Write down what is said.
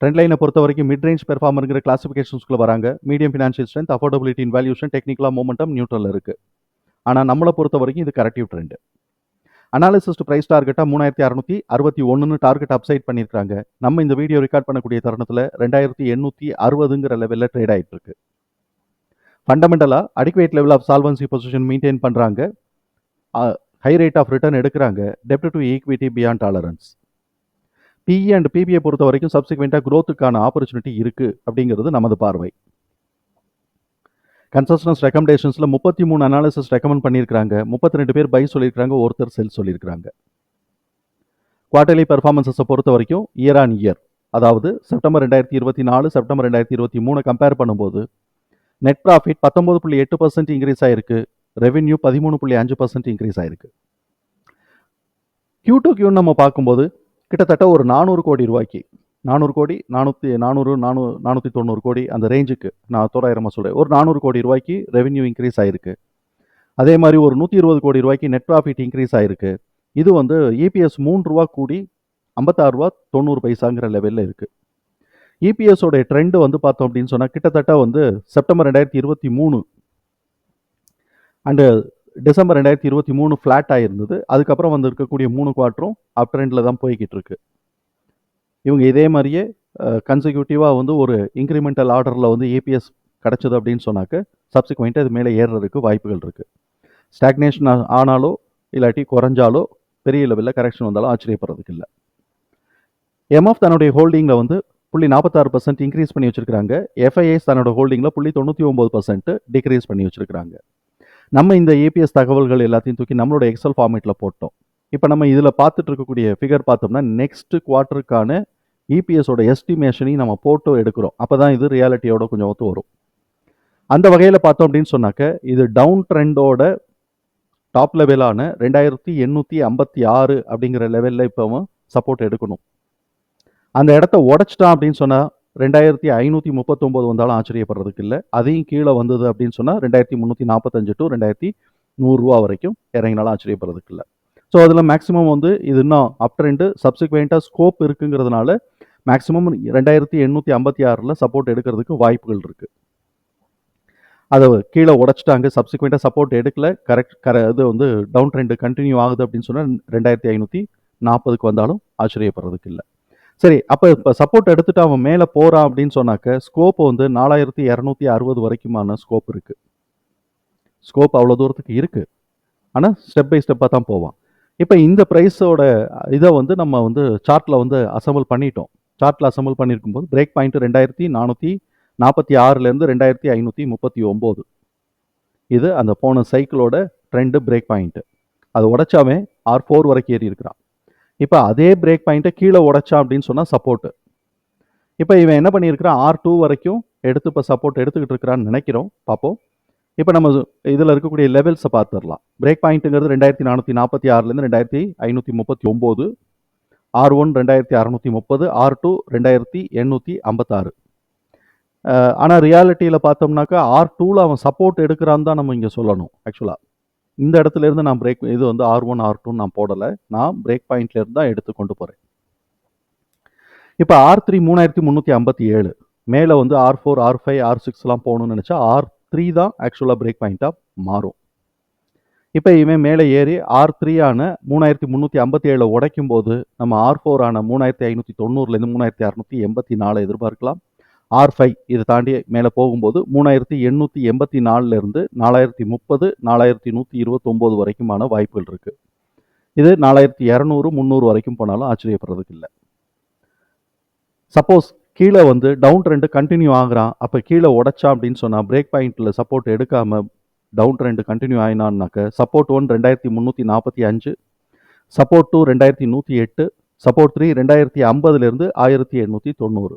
Trend லைனை பொறுத்த வரைக்கும் மிட் ரேஞ்ச் பெர்ஃபார்மருங்கிற கிளாசிஃபிகேஷன்ஸ்குள்ளே வராங்க. Medium financial strength affordability in valuation டெக்னிக்கலாக மூமெண்டம் நியூட்ரல் இருக்கு. ஆனால் நம்மளை பொறுத்த வரைக்கும் இது கரெக்டிவ் ட்ரெண்ட் அனாலிசிஸ்ட் ப்ரைஸ் டார்கெட்டாக மூணாயிரத்தி அறுநூத்தி அறுபத்தி ஒன்றுன்னு டார்கெட் அப்சைட் பண்ணியிருக்காங்க நம்ம இந்த வீடியோ ரெக்கார்ட் பண்ணக்கூடிய தருணத்தில் ரெண்டாயிரத்தி எண்ணூற்றி அறுபதுங்கிற லெவலில் ட்ரேட் ஆகிட்டு இருக்கு ஃபண்டமெண்டலாக adequate level of solvency position maintain பண்ணுறாங்க ஹை ரேட் ஆஃப் ரிட்டர்ன் எடுக்கிறாங்க. டெப்ட் to equity beyond tolerance PE and PBI பொறுத்த வரைக்கும் சப்சிக்வெண்ட்டாக க்ரோத்துக்கான ஆப்பர்ச்சுனிட்டி இருக்குது அப்படிங்கிறது நமது பார்வை. கன்சஸ்டன்ஸ் ரெக்கமெண்டேஷன்ஸில் முப்பத்தி மூணு அனாலிசிஸ் ரெக்கமெண்ட் பண்ணியிருக்காங்க முப்பத்தி ரெண்டு பேர் பை சொல்லியிருக்காங்க ஒருத்தர் செல் சொல்லியிருக்காங்க குவார்டர்லி பெர்ஃபார்மன்ஸஸை பொறுத்த வரைக்கும் இயர் ஆன் இயர் அதாவது செப்டம்பர் ரெண்டாயிரத்தி இருபத்தி நாலு செப்டம்பர் ரெண்டாயிரத்தி இருபத்தி மூணு கம்பேர் பண்ணும்போது நெட் ப்ராஃபிட் பத்தொம்பது புள்ளி எட்டு பர்சன்ட் இன்க்ரீஸ் ஆயிருக்கு. ரெவென்யூ பதிமூணு புள்ளி அஞ்சு பர்சன்ட் இன்க்ரீஸ் ஆயிருக்கு. கியூ டு கியூன்னு நம்ம பார்க்கும்போது கிட்டத்தட்ட ஒரு நானூறு கோடி ரூபாய்க்கு. நானூறு கோடி நானூற்றி நானூறு நானூ நானூற்றி தொண்ணூறு கோடி அந்த ரேஞ்சுக்கு நான் தோராயிரமாக சொல்கிறேன் ஒரு நானூறு கோடி ரூபாய்க்கு ரெவென்யூ இன்க்ரீஸ் ஆயிருக்கு. அதே மாதிரி ஒரு நூற்றி இருபது கோடி ரூபாய்க்கு நெட் ப்ராஃபிட் இன்க்ரீஸ் ஆயிருக்கு. இது வந்து இபிஎஸ் மூணு ரூபா கூடி ஐம்பத்தாறு ரூபா தொண்ணூறு பைசாங்கிற லெவலில் இருக்குது இபிஎஸோடைய ட்ரெண்ட் வந்து பார்த்தோம் அப்படின்னு சொன்னால் கிட்டத்தட்ட வந்து செப்டம்பர் ரெண்டாயிரத்தி இருபத்தி மூணு அண்டு டிசம்பர் ரெண்டாயிரத்தி இருபத்தி மூணு ஃப்ளாட் ஆகிருந்தது அதுக்கப்புறம் வந்து இருக்கக்கூடிய மூணு குவார்ட்டரும் அப் ட்ரெண்டில் தான் போய்கிட்டு இருக்கு இவங்க இதே மாதிரியே கன்சிக்யூட்டிவாக வந்து ஒரு இன்க்ரிமெண்டல் ஆர்டரில் வந்து ஏபிஎஸ் கிடச்சது அப்படின்னு சொன்னாக்க சப்சிக்வெண்ட்டாக இது மேலே ஏறுறதுக்கு வாய்ப்புகள் இருக்குது ஸ்டாக்னேஷன் ஆனாலோ இல்லாட்டி குறைஞ்சாலோ பெரிய லெவலில் கரெக்ஷன் வந்தாலும் ஆச்சரியப்படுறதுக்கு இல்லை. எம்எஃப் தன்னுடைய ஹோல்டிங்கில் வந்து புள்ளி நாற்பத்தாறு பர்சன்ட் இன்க்ரீஸ் பண்ணி வச்சுருக்காங்க எஃப்ஐஎஸ் தன்னோட ஹோல்டிங்கில் புள்ளி தொண்ணூற்றி ஒம்பது பர்சன்ட் டிக்ரீஸ் பண்ணி வச்சுருக்காங்க நம்ம இந்த ஏபிஎஸ் தகவல்கள் எல்லாத்தையும் தூக்கி நம்மளோட எக்ஸல் ஃபார்மேட்டில் போட்டோம். இப்போ நம்ம இதில் பார்த்துட்டு இருக்கக்கூடிய ஃபிகர் பார்த்தோம்னா நெக்ஸ்ட் குவார்ட்டருக்கான இபிஎஸோட எஸ்டிமேஷனையும் நம்ம போட்டோ எடுக்கிறோம். அப்போ தான் இது ரியாலிட்டியோட கொஞ்சம் ஒத்து வரும். அந்த வகையில் பார்த்தோம் அப்படின்னு சொன்னாக்க இது டவுன் ட்ரெண்டோட டாப் லெவலான ரெண்டாயிரத்தி எண்ணூற்றி ஐம்பத்தி ஆறு அப்படிங்கிற லெவலில் இப்போ சப்போர்ட் எடுக்கணும். அந்த இடத்த உடச்சிட்டான் அப்படின்னு சொன்னால் ரெண்டாயிரத்தி ஐநூற்றி முப்பத்தொம்போது வந்தாலும் ஆச்சரியப்படுறதுக்கு இல்லை. அதையும் கீழே வந்தது அப்படின்னு சொன்னால் ரெண்டாயிரத்தி முந்நூற்றி நாற்பத்தஞ்சு டு ரெண்டாயிரத்தி நூறுரூவா வரைக்கும் இறங்கினாலும் ஆச்சரியப்படுறதுக்கு இல்லை. ஸோ அதில் மேக்ஸிமம் வந்து இது இன்னும் அப் ட்ரெண்டு சப்சிக்வெண்ட்டாக ஸ்கோப் இருக்குங்கிறதுனால மேக்ஸிமம் ரெண்டாயிரத்தி எண்ணூற்றி ஐம்பத்தி ஆறில் சப்போர்ட் எடுக்கிறதுக்கு வாய்ப்புகள் இருக்குது அதை கீழே உடச்சிட்டாங்க சப்சிக்வெண்ட்டாக சப்போர்ட் எடுக்கல கரெக்ட் கர இது வந்து டவுன் ட்ரெண்டு கண்டினியூ ஆகுது அப்படின்னு சொன்னால் ரெண்டாயிரத்தி ஐநூற்றி நாற்பதுக்கு வந்தாலும் ஆச்சரியப்படுறதுக்கு இல்லை. சரி அப்போ இப்போ சப்போர்ட் எடுத்துட்டு அவன் மேலே போகிறான் அப்படின்னு சொன்னாக்க ஸ்கோப் வந்து நாலாயிரத்தி இரநூத்தி அறுபது வரைக்குமான ஸ்கோப் இருக்குது ஸ்கோப் அவ்வளோ தூரத்துக்கு இருக்குது ஆனால் ஸ்டெப் பை ஸ்டெப்பாக தான் போவான். இப்போ இந்த ப்ரைஸோட இதை வந்து நம்ம வந்து சார்ட்டில் வந்து அசம்பிள் பண்ணிட்டோம். சார்ட்டில் அசம்பிள் பண்ணியிருக்கும்போது பிரேக் பாயிண்ட் ரெண்டாயிரத்தி நானூற்றி நாற்பத்தி ஆறுலேருந்து ரெண்டாயிரத்தி ஐநூற்றி முப்பத்தி ஒம்பது. இது அந்த போன சைக்கிளோட ட்ரெண்டு பிரேக் பாயிண்ட்டு அது உடைச்சாவே ஆர் ஃபோர் வரைக்கும் ஏறி இருக்கிறான் இப்போ அதே பிரேக் பாயிண்ட்டை கீழே உடைச்சான் அப்படின்னு சொன்னால் சப்போர்ட்டு இப்போ இவன் என்ன பண்ணியிருக்கிறான்? ஆர் டூ வரைக்கும் எடுத்து இப்போ சப்போர்ட் எடுத்துக்கிட்டு இருக்கிறான்னு நினைக்கிறோம். பார்ப்போம். இப்போ நம்ம இதில் இருக்கக்கூடிய லெவல்ஸை பார்த்துடலாம். பிரேக் பாயிண்ட்டுங்கிறது ரெண்டாயிரத்தி நானூற்றி நாற்பத்தி ஆறுலேருந்து ரெண்டாயிரத்தி ஐநூற்றி முப்பத்தி ஒம்பது ஆர் ஒன் ரெண்டாயிரத்தி அறநூற்றி முப்பது ஆர் டூ ரெண்டாயிரத்தி எண்ணூற்றி ஐம்பத்தாறு. ஆனால் ரியாலிட்டியில் பார்த்தோம்னாக்கா ஆர் டூவில் அவன் சப்போர்ட் எடுக்கிறான்னு தான் நம்ம இங்கே சொல்லணும் ஆக்சுவலாக இந்த இடத்துல இருந்து நான் பிரேக் இது வந்து ஆர் ஒன் ஆர் டூன்னு நான் போடலை. நான் பிரேக் பாயிண்ட்ல இருந்து தான் எடுத்து கொண்டு போகிறேன் இப்போ ஆர் த்ரீ மூணாயிரத்தி முந்நூற்றி ஐம்பத்தி ஏழு. மேலே வந்து R four R five R சிக்ஸ்லாம் போகணும்னு நினச்சா ஆர் த்ரீ தான் ஆக்சுவலாக பிரேக் பாயிண்ட்டாக மாறும். இப்போ இவன் மேலே ஏறி ஆர் த்ரீ ஆன மூணாயிரத்தி முந்நூற்றி ஐம்பத்தி ஏழை உடைக்கும் போது நம்ம ஆர் ஃபோர் ஆன மூணாயிரத்தி ஐநூற்றி தொண்ணூறுலேருந்து மூணாயிரத்தி அறநூற்றி எண்பத்தி நாலு எதிர்பார்க்கலாம். ஆர் ஃபைவ் இதை தாண்டி மேலே போகும்போது மூணாயிரத்தி எண்ணூற்றி எண்பத்தி நாலுலேருந்து நாலாயிரத்தி முப்பது நாலாயிரத்தி நூற்றி இருபத்தொம்போது வரைக்குமான வாய்ப்புகள் இருக்குது இது நாலாயிரத்தி இரநூறு முந்நூறு வரைக்கும் போனாலும் ஆச்சரியப்படுறதுக்கு இல்லை. சப்போஸ் கீழே வந்து டவுன் ட்ரெண்டு கண்டினியூ ஆகுறான் அப்போ கீழே உடைச்சா அப்படின்னு சொன்னால் பிரேக் பாயிண்ட்டில் சப்போர்ட் எடுக்காமல் டவுன் ட்ரெண்டு கண்டினியூ ஆயினான்னாக்க சப்போர்ட் ஒன் ரெண்டாயிரத்தி முந்நூற்றி நாற்பத்தி அஞ்சு சப்போர்ட் டூ ரெண்டாயிரத்தி நூற்றி எட்டு சப்போர்ட் த்ரீ ரெண்டாயிரத்தி ஐம்பதுலேருந்து ஆயிரத்தி எண்ணூற்றி தொண்ணூறு.